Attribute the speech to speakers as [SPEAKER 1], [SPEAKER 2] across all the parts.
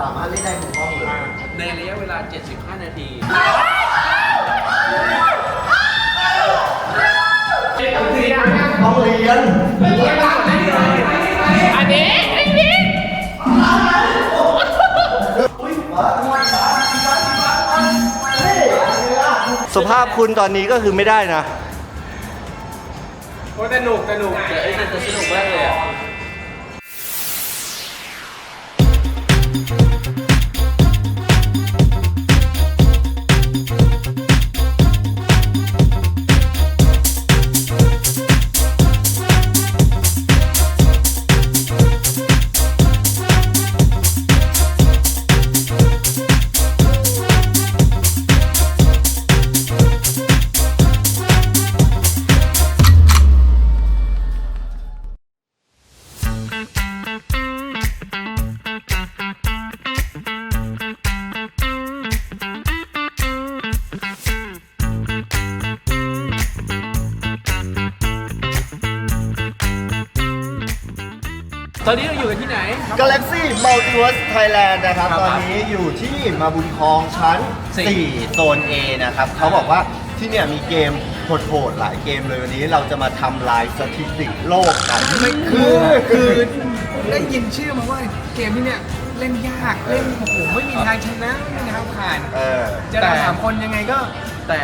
[SPEAKER 1] สามารถเล่นได้ทุกห้องเลย
[SPEAKER 2] ในระยะเวลา 75 นาที
[SPEAKER 1] ต้องเรียน
[SPEAKER 3] อันนี้อันนี้
[SPEAKER 1] สภาพคุณตอนนี้ก็คือไม่ได้นะ
[SPEAKER 2] โอ้สนุกสนุกแต่ไอ้แต่สนุกมากเลยอะ
[SPEAKER 1] Multiverse Thailand นะครับ
[SPEAKER 2] ครับ
[SPEAKER 1] ตอนนี้อยู่ที่มาบุญคลองชั้น
[SPEAKER 2] สี่
[SPEAKER 1] 4 โซน A นะครับเขาบอกว่าที่เนี่ยมีเกมโหดๆหลายเกมเลยวันนี้เราจะมาทำลายสถิติโลกกัน
[SPEAKER 3] คือคือได้ยินชื่อมาว่าเกมที่เนี่ยเล่นยากเล่นโอ้โหไม่มีทางชนะไม่มีทางผ่าน
[SPEAKER 1] เออ
[SPEAKER 3] จะเราสามคนยังไงก็
[SPEAKER 2] แต่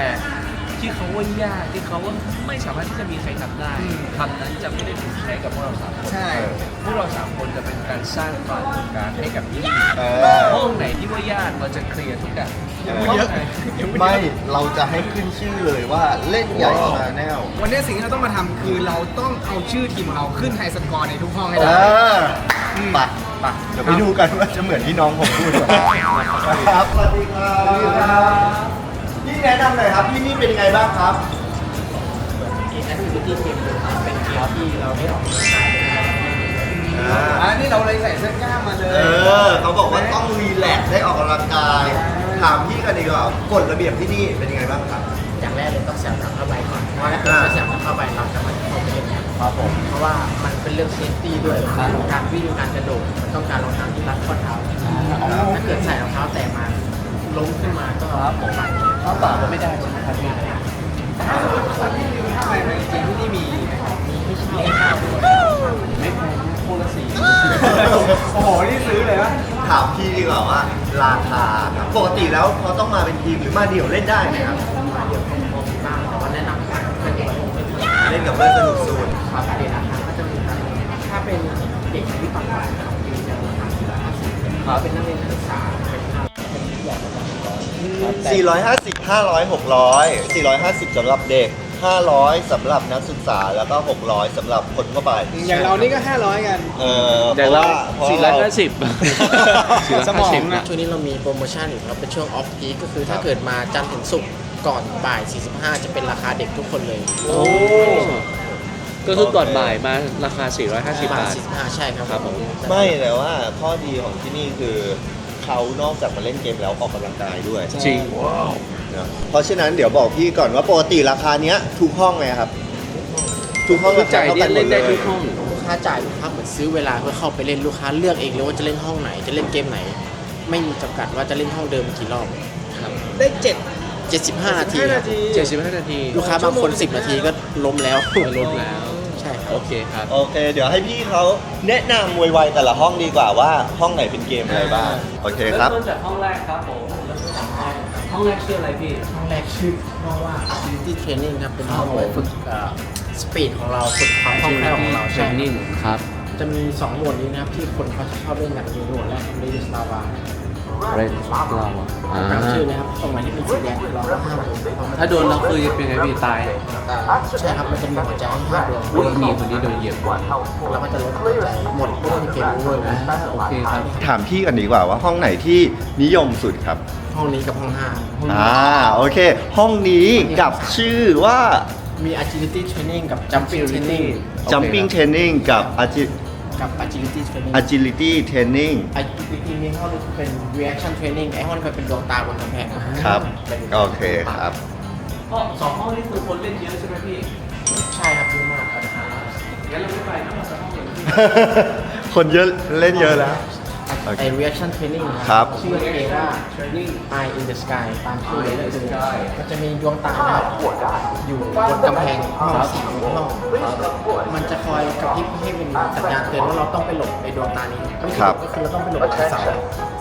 [SPEAKER 2] ที่เขาว่ายากที่เขาว่าไม่สามารถที่จะมีใครทำได้
[SPEAKER 3] อืม
[SPEAKER 2] คำนั้นจะไม่ได้ถูกใช้กับพวกเราสามคน
[SPEAKER 3] ใช่
[SPEAKER 2] พวกเราสามคนจะเป็นการสร้างปรากฏการณ์ให้กับที่นี่
[SPEAKER 1] เออ
[SPEAKER 2] ห้องไหนที่ว่ายากเราจะเคลียร์ทุกอย่าง
[SPEAKER 1] เออ
[SPEAKER 2] ห้องไหน
[SPEAKER 1] ไม่เราจะให้ขึ้นชื่อเลยว่าเล่นใหญ่ชาแนล
[SPEAKER 3] วันนี้สิ่งที่เราต้องมาทำคือเราต้องเอาชื่อทีมของเราขึ้นไฮสกอร์ในทุกห้องให้
[SPEAKER 1] เอ
[SPEAKER 3] ได้
[SPEAKER 1] อปะปะเดี๋ยวไปดูกันว่าจะเหมือนที่น้องผมพูดหรือเปล่าครับสวัสดีครับ พี่แนะนำหน่อยครับที่นี่เป็นยังไงบ้างครับ
[SPEAKER 3] อันนี้เราเลยใส่เสื้อกล้ามมาเลย
[SPEAKER 1] เออเขาบอกว่าต้องรีแลกซ์ได้ออกกำลังกาย ถามพี่กันดีกว่ากฎระเบียบที่นี่เป็นยังไงบ้างครับ
[SPEAKER 4] อย่างแรกเลยต้องเสียบหนังเข้าไปก่อน เพราะว่าถ้าเกิดไม่เสียบหนังเข้าไปเราจะไม่เข้าไปเล่นเนี่ย
[SPEAKER 1] ครับผม
[SPEAKER 4] เพราะว่ามันเป็นเรื่องเซฟตี้ด้วย การวิ่งการกระโดดมันต้องการรองเท้าที่รัดข้อเท้าถ้าเกิดใส่รองเท้าแตะมา ล้มขึ้นมาก็บาดเจ็บ
[SPEAKER 1] ข้าวเปล่าก็ไม่ได้ใช่ไหมครับพี่
[SPEAKER 3] ทำไมในเกมที่นี่มีไหมครับ
[SPEAKER 4] ไม่ใช่ข้าวด้วย
[SPEAKER 2] ไม่แพงคู่ละสี่
[SPEAKER 3] โอ้โหนี่ซื้อเลยนะ
[SPEAKER 1] ถามพี่ดีกว่าว่าราคาครับปกติแล้วเขาต้องมาเป็นทีมหรือมาเดี่ยวเล่นได้ไหมครับ
[SPEAKER 4] มาเดี๋ยวให้มองบ้างแต่ว่าแนะนำเป็นเด็ก
[SPEAKER 1] เล่นกับเพื่อนสนุกสุด
[SPEAKER 4] ครับเด็กราคาก็จะมีครับถ้าเป็นเด็กที่ต่ำกว่าสองปีจะราคาสี่ร้อยห้าสิบถ้าเป็นนักเรียนนักศึกษา
[SPEAKER 1] 450 500 600 450สำหรับเด็ก 500สำหรับนักศึกษาแล้วก็ 600สำหรับคนทั่วไป
[SPEAKER 3] อย่างเรานี่ก็ 500 กัน
[SPEAKER 1] เออ
[SPEAKER 2] อย่างเรา
[SPEAKER 1] เพะว่
[SPEAKER 2] สี่ร้อยห้าสิบ
[SPEAKER 3] สมองนะ
[SPEAKER 4] ช่วงนี้เรามีโปรโมชั่นอยู่ครับเป็นช่วงออฟพีก็คือถ้าเกิดมาจันทร์ถึงศุกร์ก่อนบ่าย 45 จะเป็นราคาเด็กทุกคนเลย
[SPEAKER 2] โอ้ก็คือก่อนบ่ายมาราคา 450 บาท
[SPEAKER 4] 45 ใช่ครับ
[SPEAKER 2] ครับผม
[SPEAKER 1] ไม่แต่ว่าข้อดีของที่นี่คือ เขานอกจากมาเล่นเกมแล้วออกกำลังกายด้วย
[SPEAKER 2] จริง
[SPEAKER 1] นะเพราะฉะนั้นเดี๋ยวบอกพี่ก่อนว่าปกติราคาเนี้ยทุกห้องเลยครับ ทุกห้อง
[SPEAKER 2] คือจ่ายเนี่ยเล่นได้ทุกห้อง
[SPEAKER 4] ลูกค้าจ่ายลูกค้าเหมือนซื้อเวลาเพื่อเข้าไปเล่นลูกค้าเลือกเองเลยว่าจะเล่นห้องไหนจะเล่นเกมไหน ไม่มีจำกัดว่าจะเล่นห้องเดิมกี่รอบ
[SPEAKER 3] ได้
[SPEAKER 4] 75 นาที
[SPEAKER 3] 7
[SPEAKER 4] ค
[SPEAKER 3] นา
[SPEAKER 4] รับ
[SPEAKER 3] ที
[SPEAKER 2] 75 นาที
[SPEAKER 4] ลูกค้าบางคน 10 นาทีก็ล้มแล้ว
[SPEAKER 2] ลดแล้ว
[SPEAKER 4] ใช่ครับ
[SPEAKER 2] โอเคครับ
[SPEAKER 1] โอเค เดี๋ยวให้พี่เขาแนะนำมวยไวแต่ละห้องดีกว่าว่าห้องไหนเป็นเกมอะไรบ้างโอเคครับ
[SPEAKER 2] เริ่มต้นจากห้องแรกครับผมห้องแรกชื่ออะไรพี่
[SPEAKER 4] ห้องแรกชื่อห้องว่า agility training ครับ เป็นห้องไว้ฝึกสปีดของเราฝึกความคล่องแคล่วของเรา
[SPEAKER 2] เทร
[SPEAKER 4] ใช่
[SPEAKER 2] นนิ่งครับ
[SPEAKER 4] จะมี2โหมดนี้นะครับที่คนเขาจะชอบเล่นกันคือโหมดแรกเรดิสลาวา
[SPEAKER 2] Red Lava อ่า
[SPEAKER 4] ตามชื่อเลยครับ ตรงไหนที่เป็นสีแดงเราก็ห้ามโดน
[SPEAKER 2] ถ้าโดนแล้วคือเป็นไงพี่ตาย
[SPEAKER 4] ใช่ครับ มันจะมีหัวใจให้ห้ามโดน
[SPEAKER 2] อุ้ยมีคนนี้โดนเหยียบก่อน
[SPEAKER 4] แล้วมันจะลดหัวใจหมดปุ๊บมันเกมโอเวอร์เลย
[SPEAKER 2] โอเคครับ
[SPEAKER 1] ถามพี่กันดีกว่าว่าห้องไหนที่นิยมสุดครับ
[SPEAKER 4] ห้องนี้กับห้องห้า
[SPEAKER 1] อ่าโอเค ห้องนี้กับชื่อว่า
[SPEAKER 4] มี agility training กับ jumping training
[SPEAKER 1] jumping training กับ Agi-
[SPEAKER 4] กับ agility training
[SPEAKER 1] agility training
[SPEAKER 4] agility นี่ห้องนี้เป็น reaction training ไอ้ห้องนี้เป็นดวงตาบนกำแพง
[SPEAKER 1] ครับ
[SPEAKER 4] เป็น
[SPEAKER 1] โอเคครับ
[SPEAKER 2] ห้องสองห้องนี้คือคนเล่นเยอะใช่ไหมพี่
[SPEAKER 4] ใช่ครับเยอะมากครับ
[SPEAKER 2] งั้นเราไม่ไปทั้งหมดสองห้องเลยพี่
[SPEAKER 1] คนเยอะเล่นเยอะแล้ว
[SPEAKER 4] ไป
[SPEAKER 1] โอเค
[SPEAKER 4] ไอ reaction training
[SPEAKER 1] ครับ
[SPEAKER 4] ชื่อเกมว่า training eye in the sky ตามชื่อเลยก็คือมันจะมีดวงตานะครับอยู่บนกำแพงห้องสีห้องมันจะคอยกระพริบให้เป็นสัญญาณเตือนว่าเราต้องไปหลบไอดวงตานี้วิธี
[SPEAKER 1] ครับ
[SPEAKER 4] ก็คือเราต้องไปหลบในเสา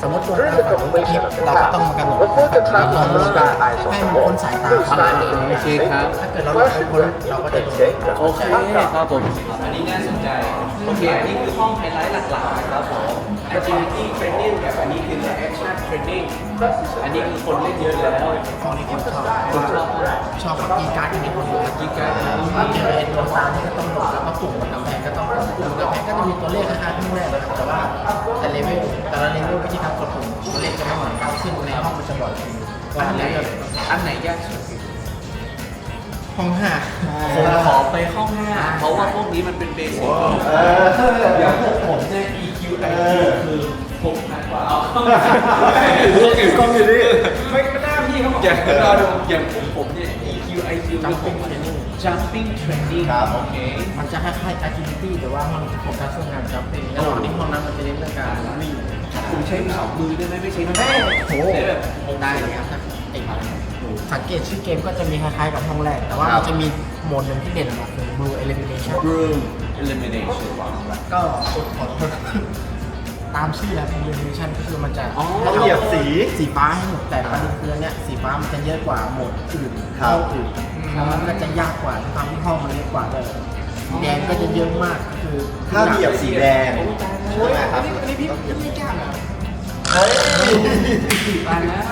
[SPEAKER 4] สมมติดวงตาฝั่งนู้นกระพริบเราก็ต้องมากระหลบฝั่งนี้เราต้องให้มันพ้นสายตาเขา
[SPEAKER 2] โอเคครับ
[SPEAKER 4] ถ้าเกิดเราหลบไม่พ้นเราก็จะโดน
[SPEAKER 2] โอเคครับผมอันนี้น่าสนใจโอเคอันนี้คือห้องไฮไลท์หลักๆนะครับผม agility training กับอันนี้คือ action training อันนี้คือคนเล่นเยอะแล้ว
[SPEAKER 4] ของนี้คนชอบ
[SPEAKER 2] คนชอบ
[SPEAKER 4] ชอบกับกีการ์ดอันนี้คนนี้ครับ
[SPEAKER 2] กีการ์ด
[SPEAKER 4] ถ้าเจอไอ้ดวงตานี่ก็ต้องหลบแล้วก็ปุ่มบนกำแพงก็ต้องกดปุ่มกำแพงก็จะมีตัวเลขคล้ายๆที่แรกนะครับแต่ว่าแต่เลเวลแต่ละเลเวลวิธีการกดปุ่มตัวเลขจะไม่เหมือนกันซึ่งในห้องมันจะบอกคือ
[SPEAKER 2] อั
[SPEAKER 4] ว่าน
[SPEAKER 2] ไหน
[SPEAKER 4] เลเวล
[SPEAKER 2] อันไหนยากสุด
[SPEAKER 4] ห้องห้า
[SPEAKER 2] ผมขอไปห้องห้าเพราะว่าพวกนี้มันเป็นเบสิกอย่างพวกผมเนี่ย EQ IQ คือผมพันกว่าเอาเข้ามา
[SPEAKER 1] พวกอื่นกล้องอยู่นี่
[SPEAKER 3] ไม่ไม่น่าพี่เขาบอก
[SPEAKER 2] อย่างราดูอย่างพวกผมเนี่ย EQ IQ คือผม jumping training
[SPEAKER 1] ครับ
[SPEAKER 2] โอเค
[SPEAKER 4] มันจะคล้ายๆ agility แต่ว่ามันโฟกัสเรื่องการจัมปิ้งแล้วที่ห้องนั้นมันจะเน้นเรื่องการวิ่ง
[SPEAKER 2] ผมใช้สองมือได้ไหมไม่ใช้มือ
[SPEAKER 4] โอ้โห
[SPEAKER 2] ใช้แบบ
[SPEAKER 4] ได้เลยครับไอ้สังเกตชื่อเกมก็จะมีคล้ายๆกับห้องแรก แต่ว่ามันจะมีโหมดหนึ่งที่เด่นออกมาคือ blue elimination
[SPEAKER 2] elimination
[SPEAKER 4] ก็ขอโทษตามชื่อแล้ว blue elimination ก็คือมันจะ
[SPEAKER 2] อ๋อ
[SPEAKER 1] ต้องเหยียบสี
[SPEAKER 4] สีฟ้าให้หมดแต่ประเด็นคือเนี่ยสีฟ้ามันจะเยอะกว่าโหมดอื่น
[SPEAKER 1] ครับ
[SPEAKER 4] ห้องอื่นแล้วมันก็จะยากกว่าด้วยความที่ห้องมันเล็กกว่าด้วยสีแดงก็จะเยอะมากก็คือ
[SPEAKER 1] ถ้าเหยียบสีแดงใช่ไหมครับ
[SPEAKER 3] อันนี้พี่พี่ไม่กล้าเหรอ
[SPEAKER 1] เฮ้ย
[SPEAKER 2] ตายแล้ว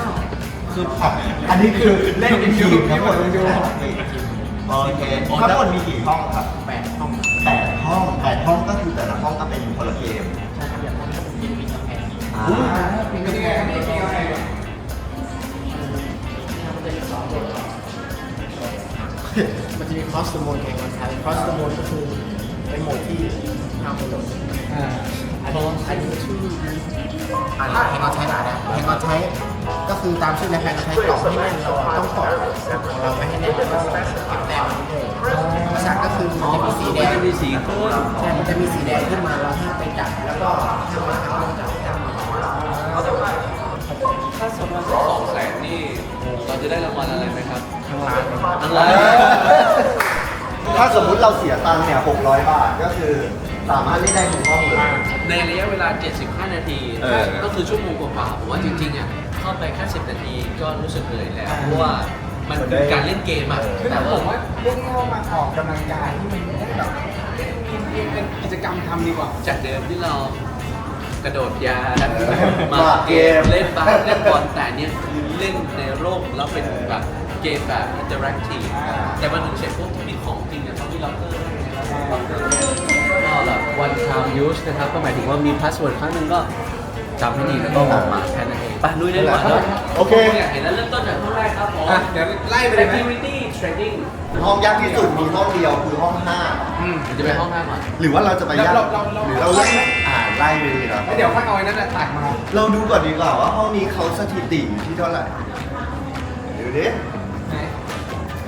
[SPEAKER 1] คืออันนี้คือเล่นเป็นทีมทั้งหมดดูโอเคทั้งหมดมีกี่ห้องครับ
[SPEAKER 4] แปด cross the moon แข่งกันใช้ cross the moon ก็คือเป็นโหมดที่ห้ามไปหลบ
[SPEAKER 3] อ่า
[SPEAKER 4] อันนี้อันนี้ชื่ออ่านแฮงเอาใช้หลายนะแฮงเอาใช้ก็คือตามชื่อในแฮงเอาใช้ต่อให้แน่นเราต้องต่อของเราไว้ให้แน่นแล้วก็เก็บแต้มมันด้วยภาษาก็คือมันจะมีสีแดง
[SPEAKER 2] จะมีสีขึ้น
[SPEAKER 4] ใช่มันจะมีสีแดงขึ้นมาเราห้ามไปจับแล้วก็ห้ามมาห้ามลงจับห้ามมา
[SPEAKER 2] ถ้าสมมติสองแสนนี่เราจะได้รางวัลอะไรไหมครับ
[SPEAKER 4] ทางร้านเลย
[SPEAKER 2] อะไร
[SPEAKER 1] ถ้าสมมุติเราเสียตังค์เนี่ย 600 บาทก็คือสามารถเล่นได้ทุกห้องเลย
[SPEAKER 2] ในระยะเวลา 75 นาที
[SPEAKER 1] เออ
[SPEAKER 2] ก็คือชั่วโมงกว่าๆผมว่าจริงๆอะเข้าไปแค่ 10 นาทีก็รู้สึกเหนื่อยแล้ว เพราะว่ามันคือการเล่นเกมอะ
[SPEAKER 3] คือ
[SPEAKER 2] แต่
[SPEAKER 3] ผ
[SPEAKER 2] ว่าม
[SPEAKER 3] ว่าเรียกง่ายว่ามาออกกำลังกายที่มันได้แบบมีมีเป็นกิจกรรมทำดีกว่า
[SPEAKER 2] จากเดิมที่เรากระโดดยานมา
[SPEAKER 1] มา
[SPEAKER 2] เก
[SPEAKER 1] เก
[SPEAKER 2] ม
[SPEAKER 1] ม
[SPEAKER 2] เล่นบาสเล่นบอลแต่เนี้ยคือเล่นในโลกแล้วเป็นแบบเกมแบบอินเตอร์แอคทีฟแต่มันถึงเสร็จปุ๊บ ล็อกเกอร์ก็แบบ one time use นะครับ ก็หมายถึงว่ามีพาสเวิร์ดครั้งหนึงก็จำให้ดีแล้วก็ออกมาแค่นั้นเองไปลุยได้ดีกว่าเนอะ
[SPEAKER 1] โอเค
[SPEAKER 2] อยากเห็นแล้วเริ่มต้นจากห้องแรกครับผม
[SPEAKER 3] อะ เดี๋ยวไล่ไปเลยไหม
[SPEAKER 2] activity trading
[SPEAKER 1] ห้องยากที่สุดมีห้องเดียวคือห้องห้า
[SPEAKER 3] อืม
[SPEAKER 2] เดี๋ยวจะไปห้องห้าก่อน
[SPEAKER 1] หรือว่าเราจะไปยาก
[SPEAKER 3] เราเราเรา
[SPEAKER 1] หรือเราไล่อ่าไล่ไปเลยครับ
[SPEAKER 3] แล้วเดี๋ยวค่อยเอาไอ้นั่นแหละตัดมา
[SPEAKER 1] เราดูก่อนดีกว่าว่าห้องนี้เขาสถิติอยู่ที่เท่าไหร่ดูดิ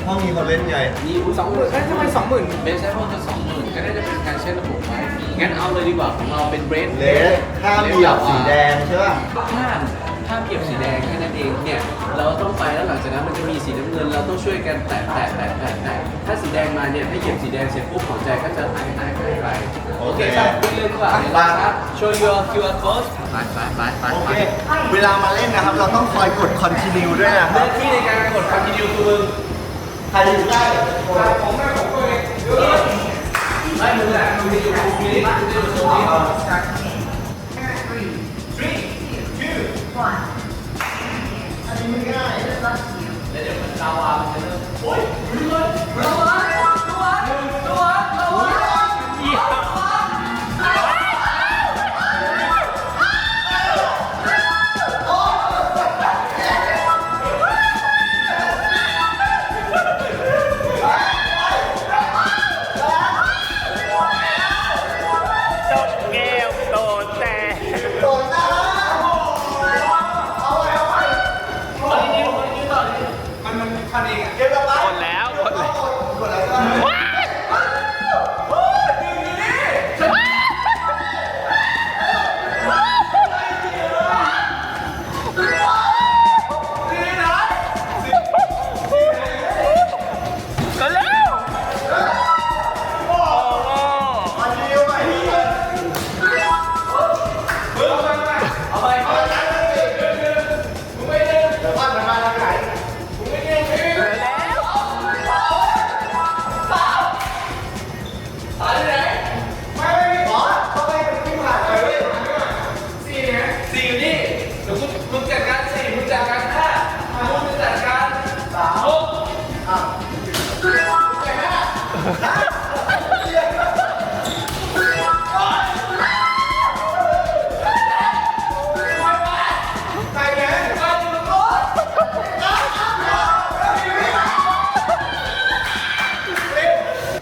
[SPEAKER 1] ห้องนี้เขาเล่นไง
[SPEAKER 2] นี่อุ้ย
[SPEAKER 3] สองหมื่นเอ้ยทำไมสองหมื่น
[SPEAKER 2] เบสใช้พวกจะสองหมื่นก็น่าจะเป็นการใช้ระบบไว้งั้นเอาเลยดีกว่าของเราเป็นเบรด
[SPEAKER 1] เลสห้ามเหยียบสีแดงใช่ป่ะ
[SPEAKER 2] ถ้าถ้าเหยียบสีแดงแค่นั้นเองเนี่ยเราต้องไปแล้วหลังจากนั้นมันจะมีสีน้ำเงินเราต้องช่วยกันแตะแตะแตะแตะแตะถ้าสีแดงมาเนี่ยถ้าเหยียบสีแดงเสร็จปุ๊บหัวใจก็จะหายหายหายไปโอเคครับคุยเลยดีกว่าเดี๋ยวเราครับ show your QR code ไปไปไปไป
[SPEAKER 1] โอ
[SPEAKER 2] ไป
[SPEAKER 1] เคเวลามาเล่นนะครับเราต้องคอยกด continue ด้วยนะค
[SPEAKER 2] ห
[SPEAKER 1] รั
[SPEAKER 2] น้า
[SPEAKER 1] บ
[SPEAKER 2] ที่ในการกด continue คือมึง
[SPEAKER 1] ใครอยู่ใกล้
[SPEAKER 3] ผมแม่ผมก็เลย
[SPEAKER 2] ไม่มึงแหละมึงจะอยู่ตรงนี้มึงจะอยู่ตรงนี้
[SPEAKER 5] จบเกมโ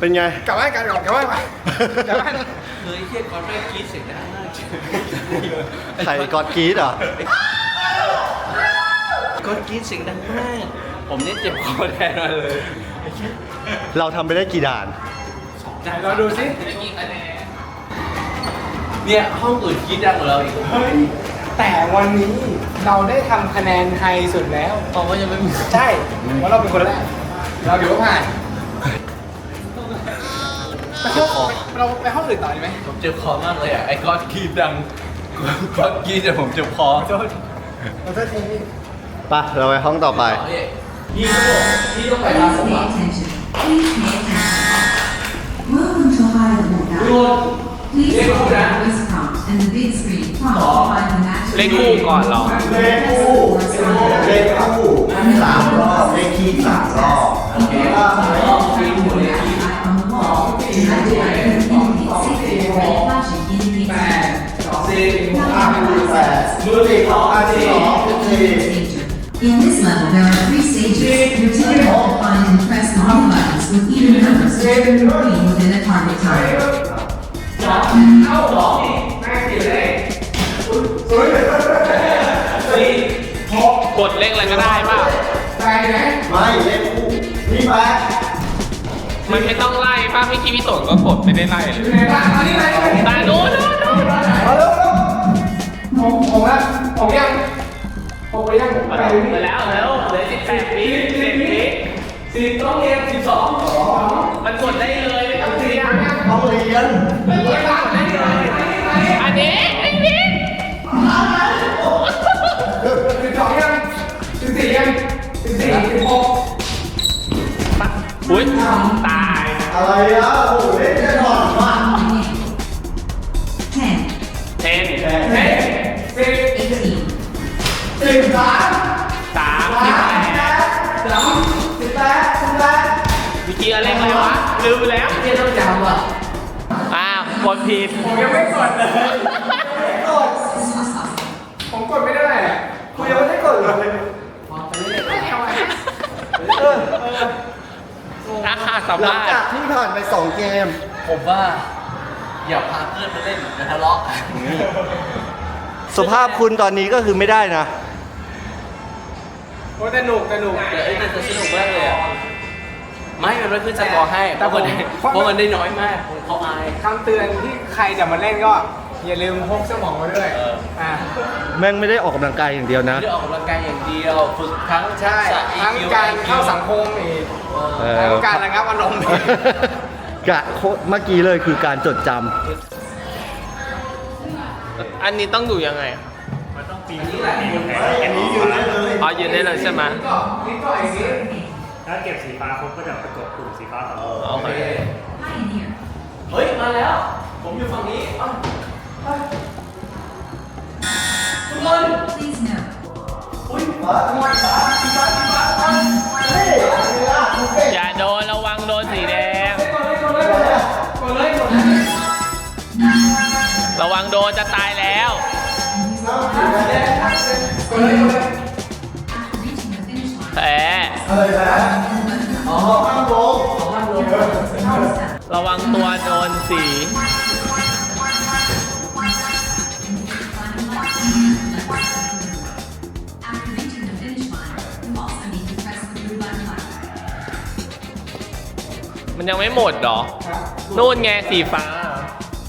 [SPEAKER 5] เป็
[SPEAKER 1] นไง
[SPEAKER 3] กลับบ้านกันก่อนกลับบ้านไปกลับบ้าน
[SPEAKER 2] เฮ้ยเฮียก่อนแม่งกรีดเสียงดังมากจริง
[SPEAKER 1] ใครกอดกรีดเหรอ
[SPEAKER 2] ก่อนกรีดเสียงดังมาก ผมเนี่ยเจ็บคอแทนมาเลย
[SPEAKER 1] เราทำไปได้กี่ด่าน
[SPEAKER 3] ไหนเราดูสิ
[SPEAKER 2] เนี่ยห้องอื่นกรีดดังกว่าเราอีก
[SPEAKER 3] เฮ้ยแต่วันนี้เราได้ทำคะแนนไฮสุดแล้ว
[SPEAKER 2] เพราะว่ายังไม่มี
[SPEAKER 3] ใช่เพราะเราเป็นคนแรก เราถือว่าผ่าน เราไปห้องอื่นต่อดีไหม
[SPEAKER 2] ผมเจ็บคอมากเลยอะ ไอ้ก้อนกรีดดังก้อนกรีดแต่ผมเจ็บคอ
[SPEAKER 3] ขอโทษขอโทษทีพี่
[SPEAKER 1] ไปะเราไปห้องต่อไป
[SPEAKER 2] พี่เขาบอกพี่ต้องไป
[SPEAKER 5] Please
[SPEAKER 2] ทางผม
[SPEAKER 5] pay
[SPEAKER 2] อะ
[SPEAKER 5] attention. Please pay attention. Welcome to High Level
[SPEAKER 2] โด
[SPEAKER 5] Guide.
[SPEAKER 2] น
[SPEAKER 5] Please
[SPEAKER 2] Level
[SPEAKER 5] follow the
[SPEAKER 2] down.
[SPEAKER 5] voice prompt and the big screen prompt to find the match.
[SPEAKER 3] เลขคู่ก่อนเหรอ
[SPEAKER 1] เลขคู่เลขคู่สามรอบเลขคีย์สามรอบ
[SPEAKER 5] On the wall, the magic icon indicates six and red flashing indicates
[SPEAKER 2] สิบ
[SPEAKER 1] ห้าคูณแปดมือสี่สองห้าสี่สองสี่
[SPEAKER 5] danger. In this level, there are three stages. Your team will have to find and press the home buttons with even numbers to turn the queen within a target time.
[SPEAKER 3] กดเลขอะไรก็ได้ป่ะไปไหม
[SPEAKER 1] ไม่เลขคู่นี่แปด
[SPEAKER 6] มันไม่ต้องไล่ป้าพี่คิวิโตะก็กดไม่ได้ไล่เลย
[SPEAKER 3] ไหนบ้างอันนี้นน
[SPEAKER 6] ตาโน้นนู้น
[SPEAKER 3] ผมผมละผมยังผมไปยังไป
[SPEAKER 6] มาแล้วแล้วเหลือสิบแปดวิสิบวิ
[SPEAKER 2] สิบต้องเรียนสิบสอง
[SPEAKER 6] มันกดได้เลยไม่ต้องเสียง
[SPEAKER 1] ห้องเรียนไม่ต้
[SPEAKER 6] องได้เลยอันนี้อันนี้
[SPEAKER 3] สิบสองยังสิบสี่ยังสิบสี่สิบหก
[SPEAKER 6] อุ้ยตาย
[SPEAKER 1] อะไรอะโอ้โหเล่นแน่นอนมาก
[SPEAKER 5] Ten,
[SPEAKER 6] เทน
[SPEAKER 3] เฮ้ยสิบ
[SPEAKER 5] eighteen,
[SPEAKER 3] สิบสาม
[SPEAKER 6] สามสิบแปด
[SPEAKER 3] สามสิบแปดสิบแปด
[SPEAKER 6] เมื่อกี้อะไรเลยวะ ลืมไปแล้ว
[SPEAKER 2] เรียนต้องจำอะ
[SPEAKER 6] อ้าวกดผิด
[SPEAKER 3] ผมยังไม่กดเลยไม่กดผมกดไม่ได้อะคุณยังไม่ได้กดเลย
[SPEAKER 6] อาคาสัม
[SPEAKER 1] หลัง
[SPEAKER 6] ภาษ
[SPEAKER 1] จาก
[SPEAKER 6] ณ์
[SPEAKER 1] ที่ผ่านไปสองเกม
[SPEAKER 2] ผมว่า อย่าพาเพื่อนมาเล่นนะทะเลาะกัน
[SPEAKER 1] สภาพคุณตอนนี้ก็คือไม่ได้นะ
[SPEAKER 3] โอ้แต่หนุกแต่หนุก
[SPEAKER 2] แต่เอ้ยแต่สนุกมากเลยอะไม่มันไม่ขึ้นสกอร์ให้
[SPEAKER 3] แต่
[SPEAKER 2] เพราะมัน
[SPEAKER 3] ผม
[SPEAKER 2] เพราะมันได้น้อยมากเขาอาย
[SPEAKER 3] คำเตือนที่ใครจะมาเล่นก็ อย่าลืมพกสมองมาด้วย
[SPEAKER 2] เออ
[SPEAKER 3] อ่า
[SPEAKER 1] แม่งไม่ได้ออกกำลังกายอย่างเดียวนะ
[SPEAKER 2] ไม่ได้ออกกำลังกายอย่างเดียว ฝึกทั้ง
[SPEAKER 3] ใช่
[SPEAKER 2] ทักษะ
[SPEAKER 3] ทั้ง
[SPEAKER 2] EQ
[SPEAKER 3] การเข้าสังคมอีก
[SPEAKER 1] เออ
[SPEAKER 3] ทั้งการระงับอารมณ์อีก
[SPEAKER 1] กะโคเมื่อกี้เลยคือการจดจ
[SPEAKER 6] อันนี้ต้องดูยังไง
[SPEAKER 2] อันนี้แหละำ
[SPEAKER 1] อันนี้ยืนได้เลย
[SPEAKER 6] อ๋อยืนได้เลยใช่ไหม
[SPEAKER 3] ก็นี่ก็อย่างนี้
[SPEAKER 7] ถ้าเก็บสีฟ้าครบก็จะไปกดปุ่มสีฟ้าต่อ
[SPEAKER 6] โอเค
[SPEAKER 5] pioneer.
[SPEAKER 2] เฮ้ย มาแล้ว ผมอยู่ฝั่งนี้เอ้า คน
[SPEAKER 5] Please note,
[SPEAKER 2] อุ้ยฟ้าฟ้าฟ้าฟ้าฟ้าฟ้า
[SPEAKER 6] อย่าโดนระวังโดนสีแดง
[SPEAKER 3] กดเลยกดเลยกดเลยกดเลย
[SPEAKER 6] ระวังโดนจะตายแล้ว
[SPEAKER 3] กดเลยกดเลย
[SPEAKER 5] after reaching the finish line,
[SPEAKER 6] แผล
[SPEAKER 1] อะไรนะอ๋อข้างลง
[SPEAKER 5] step.
[SPEAKER 6] ระวังตัวโดนสี
[SPEAKER 5] After
[SPEAKER 6] มันยังไม่หมดเหรอ นู่นไงสีฟ้า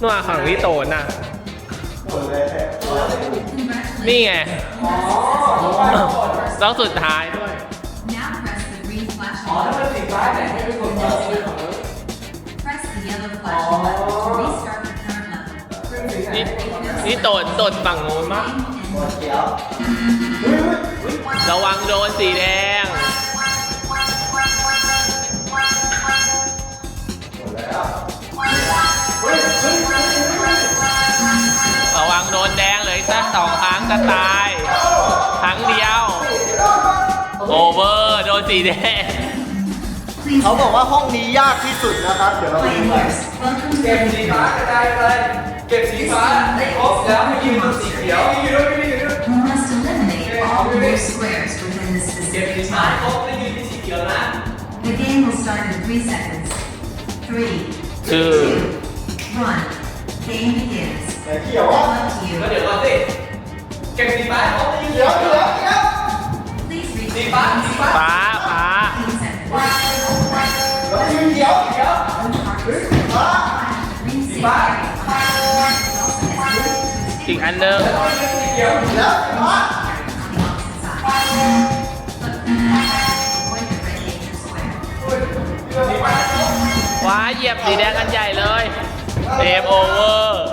[SPEAKER 6] นู่นอะฝั่งที่โตนน่ะ นี่ไงต้องสุดท้ายด้วย
[SPEAKER 5] Now press the green
[SPEAKER 2] flash
[SPEAKER 5] button.
[SPEAKER 2] ถ้าเป็นสีฟ้าแต่ให้เป็นคนเดียวซื้อของนู้น
[SPEAKER 5] Press the yellow flashing button to restart the current level.
[SPEAKER 6] นี่นี่โตนโตนฝั่งโน้นมากระวังโดนสีแดง สักสองครั้งจะตาย ครั้งเดียว โอเวอร์ โดนสีแดง
[SPEAKER 5] Please
[SPEAKER 1] เขาบอก
[SPEAKER 5] note,
[SPEAKER 1] ว่าห้องนี้ยากที่สุดนะครับ เดี๋ยวเราไปดูกัน
[SPEAKER 5] pioneers, welcome to
[SPEAKER 3] เก็บ
[SPEAKER 5] the
[SPEAKER 3] สีฟ้ากระจายไปเก็บสีฟ้าให้ครบแล้วให้ยืนตรงสีเขียวยืนด้วยยืนด้วย
[SPEAKER 5] You must eliminate all blue squares within the
[SPEAKER 2] เก็บ
[SPEAKER 5] specific
[SPEAKER 2] สีฟ้า
[SPEAKER 5] time.
[SPEAKER 2] ครบแล้วยืนที่สีเขียวนะ
[SPEAKER 5] The game will start in three seconds. three,
[SPEAKER 6] คือ
[SPEAKER 5] one. Game begins.
[SPEAKER 1] แต่เขียวอะ
[SPEAKER 5] Up to you.
[SPEAKER 2] แล้วเดี๋ยวเราสิ เก็บสีฟ้าเข
[SPEAKER 1] เดี๋ยวเดี๋ยวเดี๋ยว
[SPEAKER 5] สี
[SPEAKER 2] ฟ้าสี
[SPEAKER 5] ฟ้า
[SPEAKER 6] ฟ้าฟ้า
[SPEAKER 5] เร
[SPEAKER 1] เดี๋ยวเดี๋ยวเฮ้ฟ้า
[SPEAKER 5] สีฟ้า
[SPEAKER 6] อีกอันหนึ่ง
[SPEAKER 1] เดี๋ยว้า
[SPEAKER 6] เหยียบสีแดงกันใหญ่เลยเดมโอเวอร์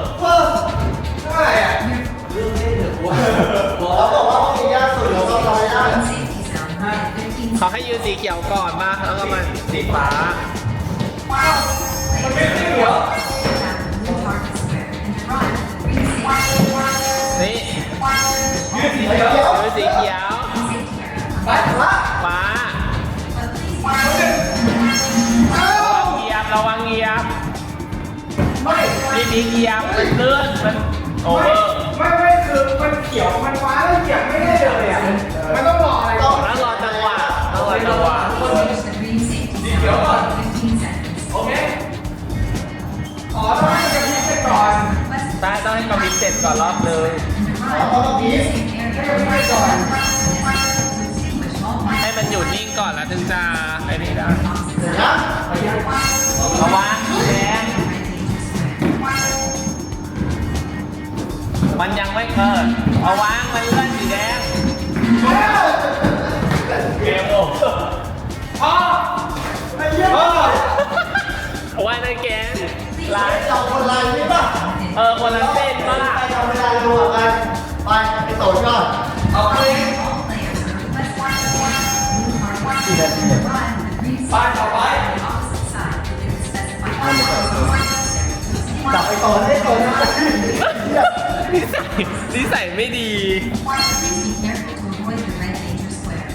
[SPEAKER 1] ขาบอกว่าห้องนี้ยากสุดแล้วก็ร้อยยาก
[SPEAKER 5] Green safety zone within 15
[SPEAKER 6] เขาให้ยืนสีเขียวก่อนมาแล้วก็มาสีฟ้า
[SPEAKER 5] New target square and run the green safety
[SPEAKER 6] นี่
[SPEAKER 1] ยืนสีเขียว
[SPEAKER 6] ยืนสีเขียว
[SPEAKER 5] safety area.
[SPEAKER 6] ฟ้า
[SPEAKER 5] But please
[SPEAKER 6] เหยียบระวังเหยียบนี่มีเหยียบมันเลื่อนมันโอเวอร์
[SPEAKER 3] ไม่ คือมันเขียวมันฟ้าแล้วเหยียบไม่ได้เลยอะมันต้องรออะไรก่อน
[SPEAKER 6] แล้วรอจังหวะต้องรอจังหวะ
[SPEAKER 5] reach the green safety zone in 15 seconds.
[SPEAKER 2] โอเค
[SPEAKER 3] อ๋อต้องให้กระพริบไปก่อน
[SPEAKER 5] West
[SPEAKER 6] ได้ต้องให้กระพริบเสร็จก่อนรอบนึง
[SPEAKER 5] and run the green safety area. To extinguish all
[SPEAKER 6] ให้มันหยุดนิ่งก่อนแล้วถึงจะไอ้นี่ได้
[SPEAKER 5] on opposite side.
[SPEAKER 6] ระวังแดง มันยังไม่เกิดเอาวางมันเลื่อนสีแดงเกมโอเวอร์
[SPEAKER 3] อ๋อไอ้เหี้ย
[SPEAKER 6] เอาไว้ในเกมลาย
[SPEAKER 1] เราคนลายนี่ป่ะ
[SPEAKER 6] เออคนละเส้นมาก
[SPEAKER 1] ไปเอาเวลาดูอะกันไปไปโตชก่อน
[SPEAKER 5] All players are requested to new target square and run the green safety area on the opposite side within the specified time.
[SPEAKER 1] จับไปโตให้โตนะ
[SPEAKER 6] นิสัยนิสัยไม่ดี
[SPEAKER 5] Please be careful to avoid the red danger square.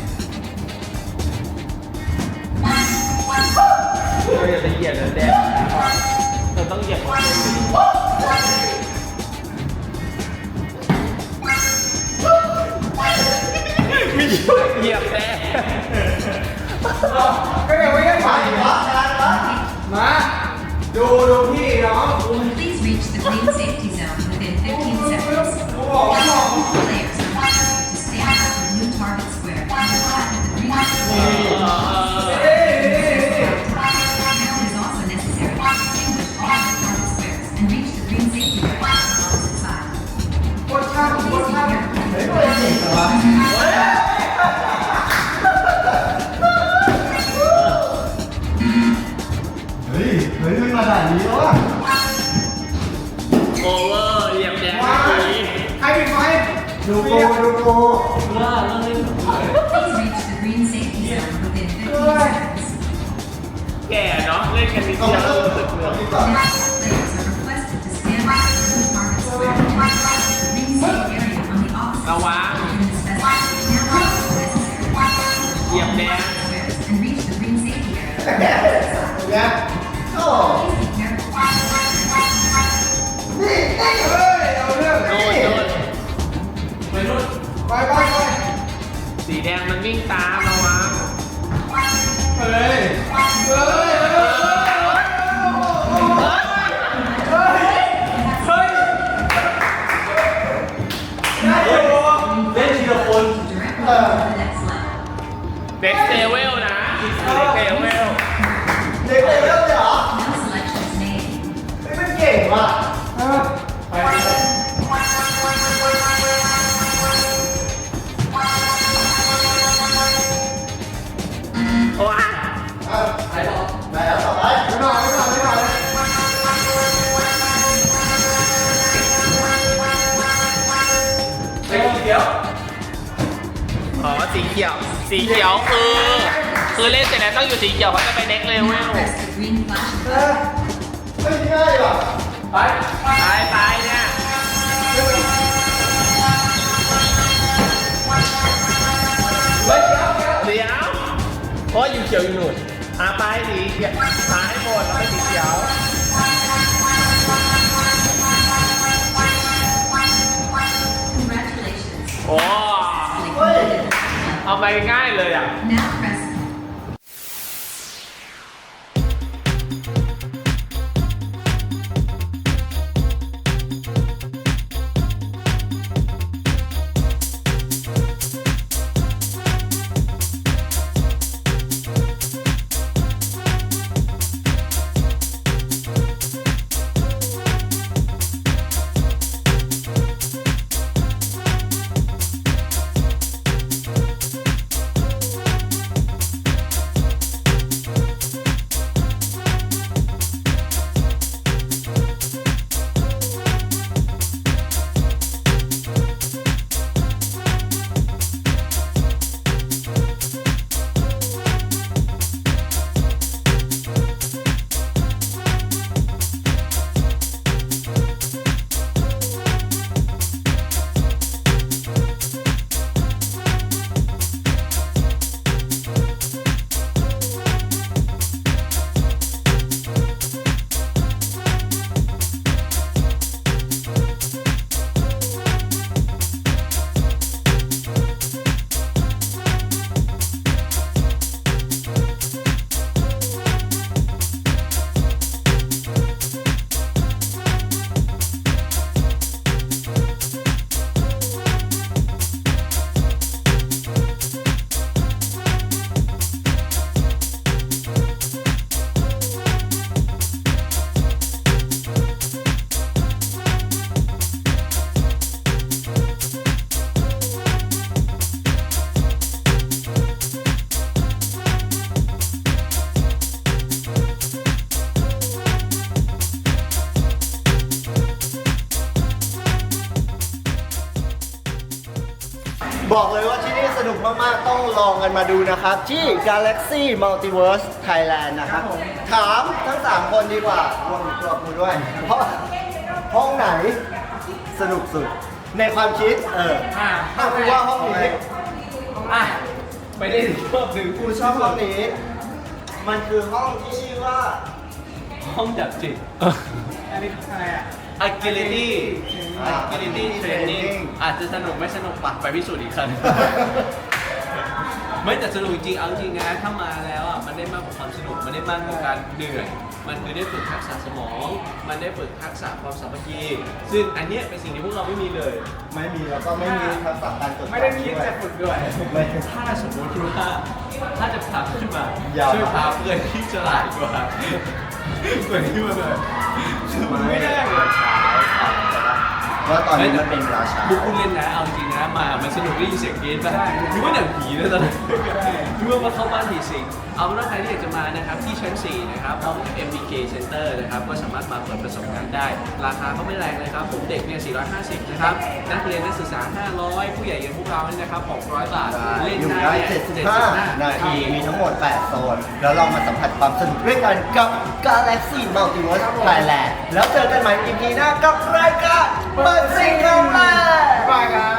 [SPEAKER 6] เราอย่าไปเหยียบแดงเราต้องเหยียบของเส้นสีไม่ช่วยเหยียบแดง
[SPEAKER 3] ก็ยังไม่ได้
[SPEAKER 1] ไป
[SPEAKER 3] ไป
[SPEAKER 1] วะชนะวะ
[SPEAKER 3] มา ดูดูพี่น้อง
[SPEAKER 5] Please reach the green safety zone
[SPEAKER 3] เฮ้
[SPEAKER 1] ย เฮ้ยไม่มาด่านี้แล้วอะ
[SPEAKER 6] โอเวอร์ ดู
[SPEAKER 1] โกดูโก
[SPEAKER 5] Please reach the green safety zone within 15 seconds.
[SPEAKER 6] แก่เนาะเล่นกันนิดเดียว
[SPEAKER 1] รู้
[SPEAKER 6] สึก
[SPEAKER 1] เห
[SPEAKER 6] นื่อย
[SPEAKER 1] ริ่มก่อน
[SPEAKER 5] All players are requested to stand up in new target square and run the green safety area on the opposite
[SPEAKER 6] ระวัง
[SPEAKER 5] within the specified time. Now also necessary.
[SPEAKER 6] เหยียบแดง
[SPEAKER 5] Squares and reach the green safety area.
[SPEAKER 1] เนี่ยโอ้
[SPEAKER 5] Please be careful.
[SPEAKER 1] นี่
[SPEAKER 3] เฮ้ย
[SPEAKER 2] ไป
[SPEAKER 3] ไปไป
[SPEAKER 6] สีแดงมันวิ่งตามเระวัง
[SPEAKER 3] เฮ้ยเฮ้ย เฮ้ย เฮ้ย เฮ้ยได้อยู่
[SPEAKER 2] เล่นทีละคน
[SPEAKER 5] Directly to the next level.
[SPEAKER 6] เด็กเซเวลนะเด็กเซเวล
[SPEAKER 1] เด็กเลยเริ่มเลยเหรอ
[SPEAKER 5] No selections made.
[SPEAKER 1] เฮ้ยมันเก่งว่ะ
[SPEAKER 6] คือ คือเล่นเสร็จแล้วต้องอยู่สีเขียวเขาจะไปเน็กเลเวล
[SPEAKER 5] press the green flash
[SPEAKER 1] เออไม่ง่ายว่ะ
[SPEAKER 2] ไป
[SPEAKER 6] ตายตายเนี่ยเดี๋ยวเพราะอยู่เขียวอยู่หนุนอะไปสีเขียวตายหมดแล้วไปสีเขียว
[SPEAKER 5] Congratulations.
[SPEAKER 6] โอ้
[SPEAKER 5] Completed.
[SPEAKER 6] เอาไปง่ายเลยอะ
[SPEAKER 1] กันมาดูนะครับ ที่ Galaxy Multiverse Thailand นะครับถามทั้ง 3 คนดีกว่ารวมถึงตัวกูด้วย เพราะห้องไหนสนุกสุด ในความคิด เออ
[SPEAKER 2] อ่า
[SPEAKER 1] ถ้ากูว่าห้องนี้
[SPEAKER 2] อะไปเล่นอีกรอบหนึ่ง
[SPEAKER 1] กูชอบห้องนี้ มันคือห้องที่ชื่อว่า
[SPEAKER 2] ห้องดับจิต
[SPEAKER 3] อันนี้อะไรอะ
[SPEAKER 2] agility
[SPEAKER 1] อ่า
[SPEAKER 2] agility
[SPEAKER 1] training
[SPEAKER 2] training อาจจะสนุกไม่สนุกปะไปพิสูจน์อีกครั้ง ไม่แต่สนุกจริงๆเอาจริงนะถ้ามาแล้วอะมันได้มากกว่าความสนุกมันได้มากกว่าการเหนื่อย มันคือได้ฝึกทักษะสมอง มันได้ฝึกทักษะความสามัคคีซึ่งอันเนี้ยเป็นสิ่งที่พวกเราไม่มีเลย
[SPEAKER 1] ไม่มีแล้วก็ไม่มีทักษะการจดจำ
[SPEAKER 3] ไม่ได้คิดจะฝึกด้วย
[SPEAKER 1] ไม่
[SPEAKER 2] ถ้าสมมติว่าถ้าจะพาขึ้นมา
[SPEAKER 1] อย่า
[SPEAKER 2] ช่วยพาเพื่อนที่ฉลาดกว่าเพื่อนที่มาเลยคือมันไม่ได้เลย
[SPEAKER 1] ว่าตอนนี้มันเป็นราชา
[SPEAKER 2] บุกคุณเล่นนะ เอาจริงนะ มา มันสนุกได้ยินเสียงกรี๊ดป่ะนึกว่าหนังผีนะตอนนั้นนึกว่ามาเข้าบ้านผีสิง เอาเป็นว่าใครที่อยากจะมานะครับที่ชั้น 4 นะครับห้อง MBK Center นะครับ ก็สามารถมาเปิดประสบการณ์ได้ ราคาก็ไม่แรงเลยครับ ผมเด็กเนี่ย 450 นะครับ นักเรียนนักศึกษา 500 ผู้ใหญ่อย่างพวกเราเนี่ยนะครับ 600 บาท เล่น
[SPEAKER 1] อยู่
[SPEAKER 2] ได้
[SPEAKER 1] ได้
[SPEAKER 2] เนี่ย
[SPEAKER 1] 75นาทีมีทั้งหมด 8 โซน แล้วเรามาสัมผัสความสนุกด้วยกันกับ Galaxy Multiverse Thailand แล้วเจอกันใหม่ EP หน้ากับรายการ เปิดซิงเกิลแรก
[SPEAKER 3] บายครับ